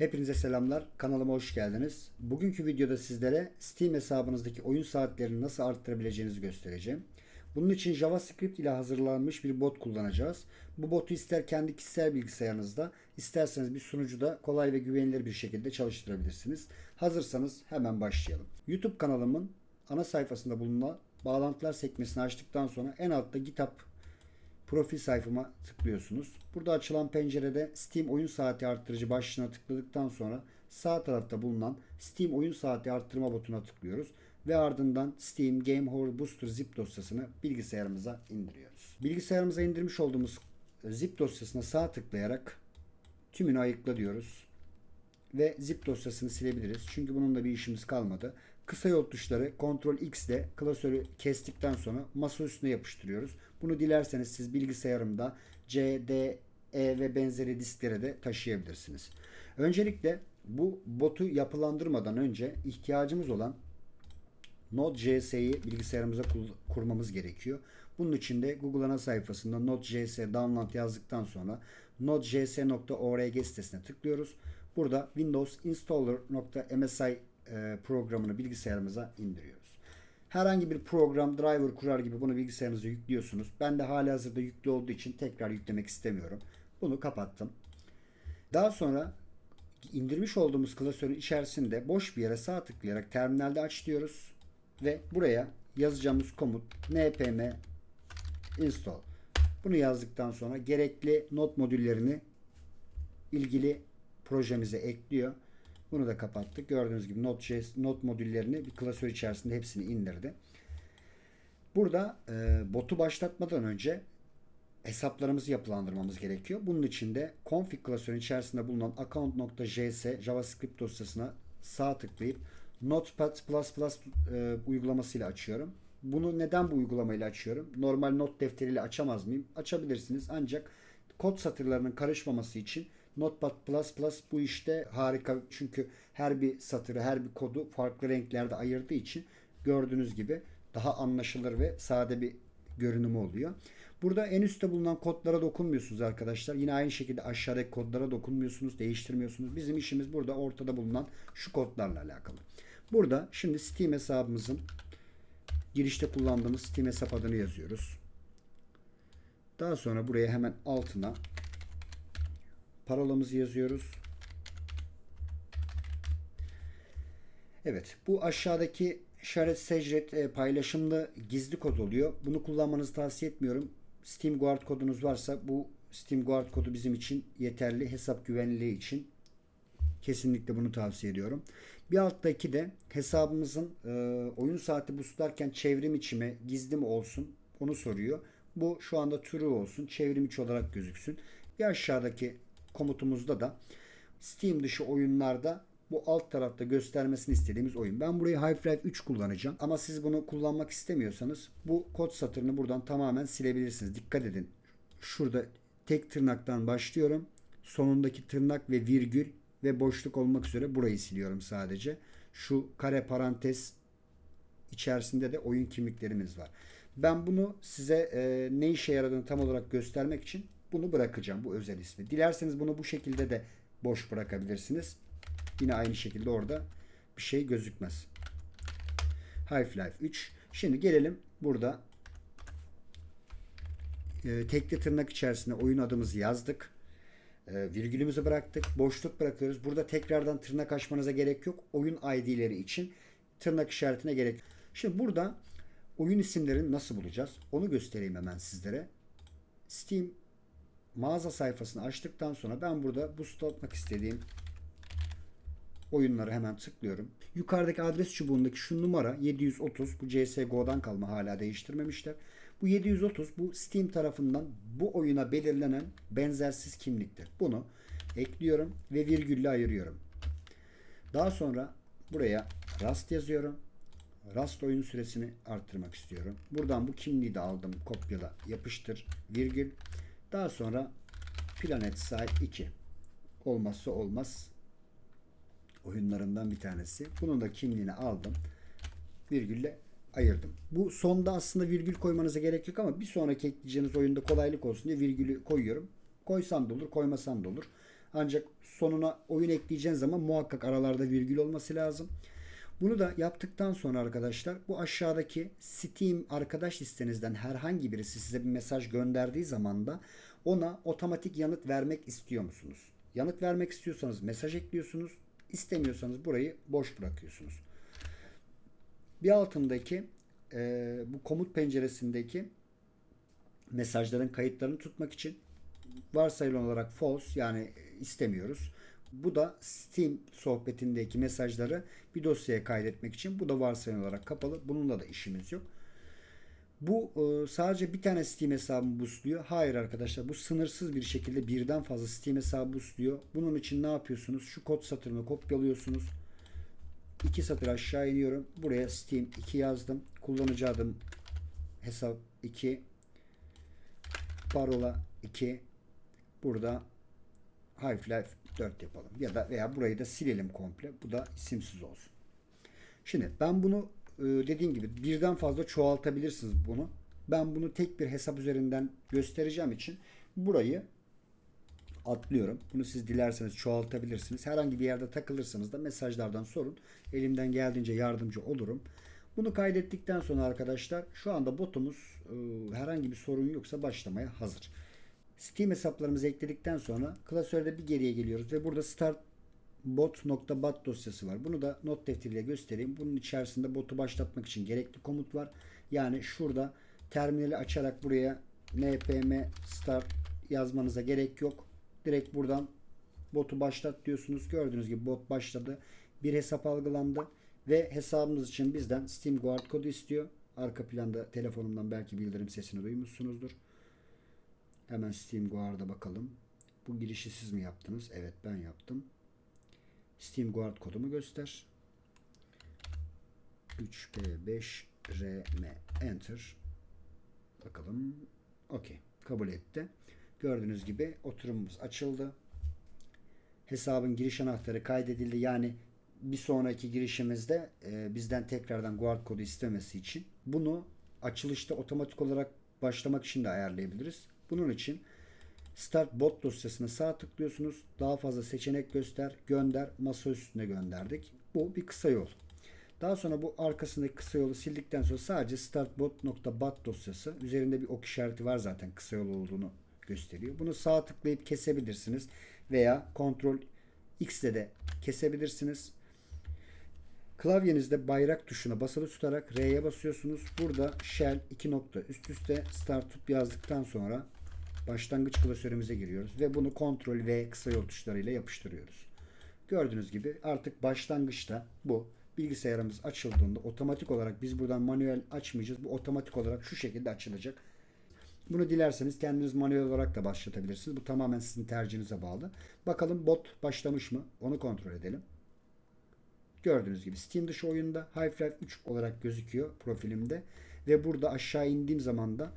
Hepinize selamlar. Kanalıma hoş geldiniz. Bugünkü videoda sizlere Steam hesabınızdaki oyun saatlerini nasıl arttırabileceğinizi göstereceğim. Bunun için JavaScript ile hazırlanmış bir bot kullanacağız. Bu botu ister kendi kişisel bilgisayarınızda, isterseniz bir sunucuda kolay ve güvenilir bir şekilde çalıştırabilirsiniz. Hazırsanız hemen başlayalım. YouTube kanalımın ana sayfasında bulunan bağlantılar sekmesini açtıktan sonra en altta GitHub profil sayfama tıklıyorsunuz. Burada açılan pencerede Steam oyun saati arttırıcı başlığına tıkladıktan sonra sağ tarafta bulunan Steam oyun saati arttırma butonuna tıklıyoruz ve ardından Steam Game Horror Booster zip dosyasını bilgisayarımıza indiriyoruz. Bilgisayarımıza indirmiş olduğumuz zip dosyasına sağ tıklayarak tümünü ayıkla diyoruz ve zip dosyasını silebiliriz. Çünkü bunun da bir işimiz kalmadı. Kısa yol tuşları Ctrl X ile klasörü kestikten sonra masa üstüne yapıştırıyoruz. Bunu dilerseniz siz bilgisayarımda C, D, E ve benzeri disklere de taşıyabilirsiniz. Öncelikle bu botu yapılandırmadan önce ihtiyacımız olan Node.js'yi bilgisayarımıza kurmamız gerekiyor. Bunun için de Google ana sayfasında Node.js download yazdıktan sonra nodejs.org sitesine tıklıyoruz. Burada Windows Installer.msi programını bilgisayarımıza indiriyoruz. Herhangi bir program, driver kurar gibi bunu bilgisayarınıza yüklüyorsunuz. Ben de hali hazırda yüklü olduğu için tekrar yüklemek istemiyorum. Bunu kapattım. Daha sonra indirmiş olduğumuz klasörün içerisinde boş bir yere sağ tıklayarak terminalde aç diyoruz. Ve buraya yazacağımız komut npm install. Bunu yazdıktan sonra gerekli not modüllerini ilgili projemize ekliyor. Bunu da kapattık. Gördüğünüz gibi Node.js not modüllerini bir klasör içerisinde hepsini indirdi. Burada e, botu başlatmadan önce hesaplarımızı yapılandırmamız gerekiyor. Bunun için de config klasörün içerisinde bulunan account.js JavaScript dosyasına sağ tıklayıp Notepad++ e, uygulamasıyla açıyorum. Bunu neden bu uygulamayla açıyorum? Normal not defteriyle açamaz mıyım? Açabilirsiniz ancak kod satırlarının karışmaması için Notepad++ bu işte harika çünkü her bir satırı, her bir kodu farklı renklerde ayırdığı için gördüğünüz gibi daha anlaşılır ve sade bir görünümü oluyor. Burada en üstte bulunan kodlara dokunmuyorsunuz arkadaşlar. Yine aynı şekilde aşağıdaki kodlara dokunmuyorsunuz, değiştirmiyorsunuz. Bizim işimiz burada ortada bulunan şu kodlarla alakalı. Burada şimdi Steam hesabımızın girişte kullandığımız Steam hesap adını yazıyoruz. Daha sonra buraya hemen altına parolamızı yazıyoruz. Evet bu aşağıdaki işaret secret e, paylaşımlı gizli kod oluyor. Bunu kullanmanızı tavsiye etmiyorum. Steam Guard kodunuz varsa bu Steam Guard kodu bizim için yeterli. Hesap güvenliği için kesinlikle bunu tavsiye ediyorum. Bir alttaki de hesabımızın e, oyun saati boostlarken çevrim içi mi gizli mi olsun onu soruyor. Bu şu anda true olsun çevrim içi olarak gözüksün. Bir aşağıdaki komutumuzda da Steam dışı oyunlarda bu alt tarafta göstermesini istediğimiz oyun. Ben burayı Half-Life 3 kullanacağım. Ama siz bunu kullanmak istemiyorsanız bu kod satırını buradan tamamen silebilirsiniz. Dikkat edin. Şurada tek tırnaktan başlıyorum. Sonundaki tırnak ve virgül ve boşluk olmak üzere burayı siliyorum sadece. Şu kare parantez içerisinde de oyun kimliklerimiz var. Ben bunu size e, ne işe yaradığını tam olarak göstermek için bunu bırakacağım. Bu özel ismi. Dilerseniz bunu bu şekilde de boş bırakabilirsiniz. Yine aynı şekilde orada bir şey gözükmez. Half-Life 3. Şimdi gelelim burada e, tekli tırnak içerisinde oyun adımızı yazdık. E, virgülümüzü bıraktık. Boşluk bırakıyoruz. Burada tekrardan tırnak açmanıza gerek yok. Oyun ID'leri için tırnak işaretine gerek. Şimdi burada oyun isimlerini nasıl bulacağız? Onu göstereyim hemen sizlere. Steam mağaza sayfasını açtıktan sonra ben burada boostlatmak istediğim oyunları hemen tıklıyorum. Yukarıdaki adres çubuğundaki şu numara 730 bu CSGO'dan kalma hala değiştirmemişler. Bu 730 bu Steam tarafından bu oyuna belirlenen benzersiz kimliktir. Bunu ekliyorum ve virgülle ayırıyorum. Daha sonra buraya Rust yazıyorum. Rust oyun süresini arttırmak istiyorum. Buradan bu kimliği de aldım. Kopyala, yapıştır, virgül. Daha sonra Planet Side 2. Olmazsa olmaz oyunlarından bir tanesi. Bunun da kimliğini aldım. Virgülle ayırdım. Bu sonda aslında virgül koymanıza gerek yok ama bir sonraki ekleyeceğiniz oyunda kolaylık olsun diye virgülü koyuyorum. Koysam da olur, koymasam da olur. Ancak sonuna oyun ekleyeceğin zaman muhakkak aralarda virgül olması lazım. Bunu da yaptıktan sonra arkadaşlar bu aşağıdaki Steam arkadaş listenizden herhangi birisi size bir mesaj gönderdiği zaman da ona otomatik yanıt vermek istiyor musunuz? Yanıt vermek istiyorsanız mesaj ekliyorsunuz. İstemiyorsanız burayı boş bırakıyorsunuz. Bir altındaki e, bu komut penceresindeki mesajların kayıtlarını tutmak için varsayılan olarak false yani istemiyoruz. Bu da Steam sohbetindeki mesajları bir dosyaya kaydetmek için. Bu da varsayılan olarak kapalı. Bununla da işimiz yok. Bu e, sadece bir tane Steam hesabı boostluyor. Hayır arkadaşlar bu sınırsız bir şekilde birden fazla Steam hesabı boostluyor. Bunun için ne yapıyorsunuz? Şu kod satırını kopyalıyorsunuz. İki satır aşağı iniyorum. Buraya Steam 2 yazdım. Kullanıcı adım hesap 2 parola 2 burada Half-Life 4 yapalım. Ya da veya burayı da silelim komple. Bu da isimsiz olsun. Şimdi ben bunu e, dediğim gibi birden fazla çoğaltabilirsiniz bunu. Ben bunu tek bir hesap üzerinden göstereceğim için burayı atlıyorum. Bunu siz dilerseniz çoğaltabilirsiniz. Herhangi bir yerde takılırsanız da mesajlardan sorun. Elimden geldiğince yardımcı olurum. Bunu kaydettikten sonra arkadaşlar şu anda botumuz e, herhangi bir sorun yoksa başlamaya hazır. Steam hesaplarımızı ekledikten sonra klasörde bir geriye geliyoruz ve burada start bot.bat dosyası var. Bunu da not defteriyle göstereyim. Bunun içerisinde botu başlatmak için gerekli komut var. Yani şurada terminali açarak buraya npm start yazmanıza gerek yok. Direkt buradan botu başlat diyorsunuz. Gördüğünüz gibi bot başladı. Bir hesap algılandı ve hesabımız için bizden Steam Guard kodu istiyor. Arka planda telefonumdan belki bildirim sesini duymuşsunuzdur. Hemen Steam Guard'a bakalım. Bu girişi siz mi yaptınız? Evet ben yaptım. Steam Guard kodumu göster. 3P5RM Enter. Bakalım. Okey. Kabul etti. Gördüğünüz gibi oturumumuz açıldı. Hesabın giriş anahtarı kaydedildi. Yani bir sonraki girişimizde e, bizden tekrardan guard kodu istemesi için bunu açılışta otomatik olarak başlamak için de ayarlayabiliriz. Bunun için Start bot dosyasına sağ tıklıyorsunuz. Daha fazla seçenek göster, gönder, masa üstüne gönderdik. Bu bir kısa yol. Daha sonra bu arkasındaki kısa yolu sildikten sonra sadece startbot.bat dosyası üzerinde bir ok işareti var zaten kısa yol olduğunu gösteriyor. Bunu sağ tıklayıp kesebilirsiniz veya kontrol X ile de kesebilirsiniz. Klavyenizde bayrak tuşuna basılı tutarak R'ye basıyorsunuz. Burada shell 2 nokta üst üste startup yazdıktan sonra başlangıç klasörümüze giriyoruz ve bunu kontrol V kısa yol tuşlarıyla yapıştırıyoruz. Gördüğünüz gibi artık başlangıçta bu bilgisayarımız açıldığında otomatik olarak biz buradan manuel açmayacağız. Bu otomatik olarak şu şekilde açılacak. Bunu dilerseniz kendiniz manuel olarak da başlatabilirsiniz. Bu tamamen sizin tercihinize bağlı. Bakalım bot başlamış mı? Onu kontrol edelim. Gördüğünüz gibi Steam dışı oyunda Half-Life 3 olarak gözüküyor profilimde. Ve burada aşağı indiğim zaman da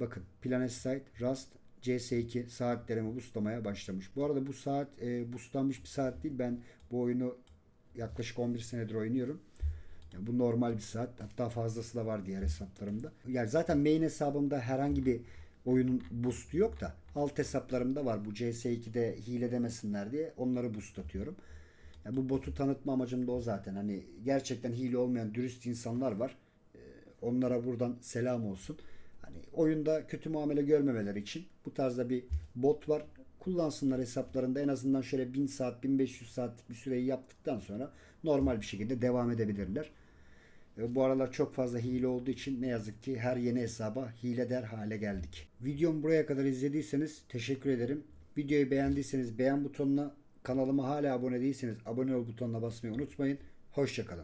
bakın Planet Site, Rust, CS2 saatlerimi boostlamaya başlamış. Bu arada bu saat e, boostlanmış bir saat değil. Ben bu oyunu yaklaşık 11 senedir oynuyorum. Yani bu normal bir saat. Hatta fazlası da var diğer hesaplarımda. Yani zaten main hesabımda herhangi bir oyunun boost'u yok da alt hesaplarımda var. Bu CS2'de hile demesinler diye onları boost atıyorum. Yani bu botu tanıtma amacım da o zaten. Hani gerçekten hile olmayan dürüst insanlar var. Ee, onlara buradan selam olsun. Oyunda kötü muamele görmemeleri için bu tarzda bir bot var. Kullansınlar hesaplarında en azından şöyle 1000 saat 1500 saatlik bir süreyi yaptıktan sonra normal bir şekilde devam edebilirler. Ee, Bu aralar çok fazla hile olduğu için ne yazık ki her yeni hesaba hile der hale geldik. Videomu buraya kadar izlediyseniz teşekkür ederim. Videoyu beğendiyseniz beğen butonuna, kanalıma hala abone değilseniz abone ol butonuna basmayı unutmayın. Hoşçakalın.